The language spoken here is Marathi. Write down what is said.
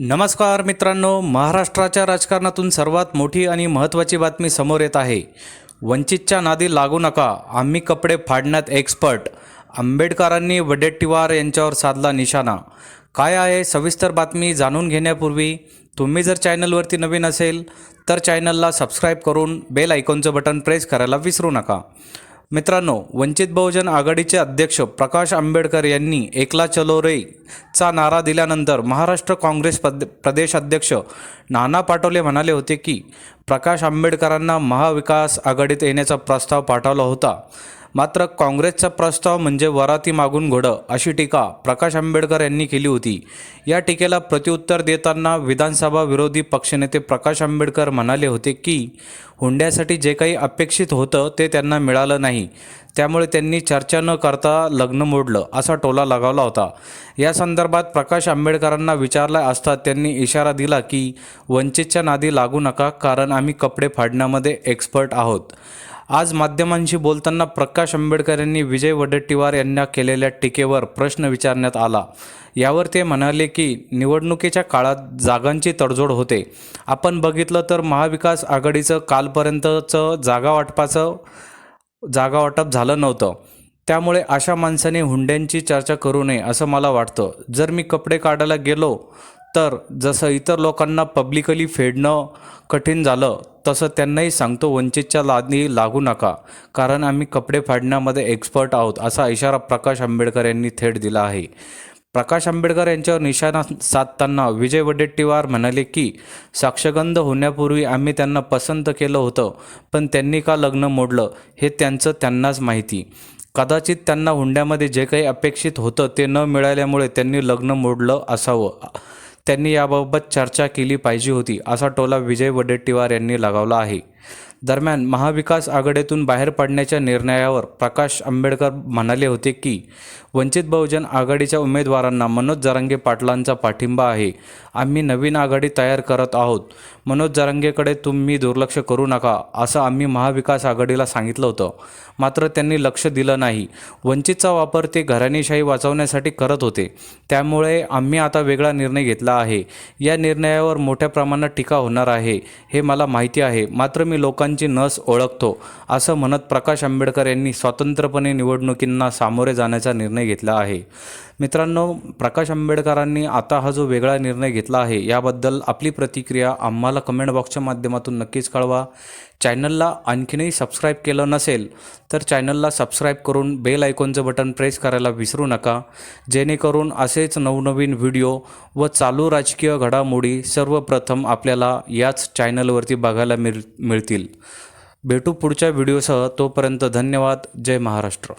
नमस्कार मित्रांनो महाराष्ट्राच्या राजकारणातून सर्वात मोठी आणि महत्त्वाची बातमी समोर येत आहे. वंचितच्या नादी लागू नका आम्ही कपडे फाडण्यात एक्सपर्ट आंबेडकरांनी वडेट्टीवार यांच्यावर साधला निशाणा. काय आहे सविस्तर बातमी जाणून घेण्यापूर्वी तुम्ही जर चॅनलवरती नवीन असेल तर चॅनलला सबस्क्राईब करून बेल आयकॉनचं बटन प्रेस करायला विसरू नका. मित्रांनो वंचित बहुजन आघाडीचे अध्यक्ष प्रकाश आंबेडकर यांनी एकला चलो रे चा नारा दिल्यानंतर महाराष्ट्र काँग्रेस पद प्रदेश अध्यक्ष नाना पाटोले म्हणाले होते की प्रकाश आंबेडकरांना महाविकास आघाडीत येण्याचा प्रस्ताव पाठवला होता. मात्र काँग्रेसचा प्रस्ताव म्हणजे वराती मागून घोडं अशी टीका प्रकाश आंबेडकर यांनी केली होती. या टीकेला प्रत्युत्तर देताना विधानसभा विरोधी पक्षनेते प्रकाश आंबेडकर म्हणाले होते की हुंड्यासाठी जे काही अपेक्षित होतं ते त्यांना मिळालं नाही. त्यामुळे त्यांनी चर्चा न करता लग्न मोडलं असा टोला लगावला होता. या संदर्भात प्रकाश आंबेडकरांना विचारला असता त्यांनी इशारा दिला की वंचितच्या नादी लागू नका कारण आम्ही कपडे फाडण्यामध्ये एक्सपर्ट आहोत. आज माध्यमांशी बोलताना प्रकाश आंबेडकर यांनी विजय वडेट्टीवार यांना केलेल्या टीकेवर प्रश्न विचारण्यात आला. यावर ते म्हणाले की निवडणुकीच्या काळात जागांची तडजोड होते. आपण बघितलं तर महाविकास आघाडीचं कालपर्यंतचं जागा वाटपाचं जागा वाटप झालं नव्हतं. त्यामुळे अशा माणसाने हुंड्यांची चर्चा करू नये असं मला वाटतं. जर मी कपडे काढायला गेलो तर जसं इतर लोकांना पब्लिकली फेडणं कठीण झालं तसं त्यांनाही सांगतो वंचितच्या लादणी लागू नका. कारण आम्ही कपडे फाडण्यामध्ये एक्सपर्ट आहोत असा इशारा प्रकाश आंबेडकर यांनी थेट दिला आहे. प्रकाश आंबेडकर यांच्यावर निशाणा साधताना विजय वडेट्टीवार म्हणाले की साक्षगंध होण्यापूर्वी आम्ही त्यांना पसंत केलं होतं पण त्यांनी का लग्न मोडलं हे त्यांचं त्यांनाच माहिती. कदाचित त्यांना हुंड्यामध्ये जे काही अपेक्षित होतं ते न मिळाल्यामुळे त्यांनी लग्न मोडलं असावं. त्यांनी याबाबत चर्चा केली पाहिजे होती असा टोला विजय वडेट्टीवार यांनी लगावला आहे. दरम्यान महाविकास आघाडीतून बाहेर पडण्याच्या निर्णयावर प्रकाश आंबेडकर म्हणाले होते की वंचित बहुजन आघाडीच्या उमेदवारांना मनोज जरांगे पाटलांचा पाठिंबा आहे. आम्ही नवीन आघाडी तयार करत आहोत. मनोज जरांगेकडे तुम्ही दुर्लक्ष करू नका असं आम्ही महाविकास आघाडीला सांगितलं होतं. मात्र त्यांनी लक्ष दिलं नाही. वंचितचा वापर ते घराणेशाही वाचवण्यासाठी करत होते. त्यामुळे आम्ही आता वेगळा निर्णय घेतला आहे. या निर्णयावर मोठ्या प्रमाणात टीका होणार आहे हे मला माहिती आहे. मात्र मी लोकांची नस ओळखतो असं म्हणत प्रकाश आंबेडकर यांनी स्वतंत्रपणे निवडणुकींना सामोरे जाण्याचा निर्णय घेतला आहे. मित्रांनो प्रकाश आंबेडकरांनी आता हा जो वेगळा निर्णय घेतला आहे याबद्दल आपली प्रतिक्रिया आम्हाला कमेंट बॉक्सच्या माध्यमातून नक्कीच कळवा. चॅनलला आणखीनही सबस्क्राईब केलं नसेल तर चॅनलला सबस्क्राईब करून बेल आयकॉनचं बटन प्रेस करायला विसरू नका. जेणेकरून असेच नवनवीन व्हिडिओ व चालू राजकीय घडामोडी सर्वप्रथम आपल्याला याच चॅनलवरती बघायला मिळ मिळतील. भेटू पुढच्या व्हिडिओसह तोपर्यंत धन्यवाद. जय महाराष्ट्र.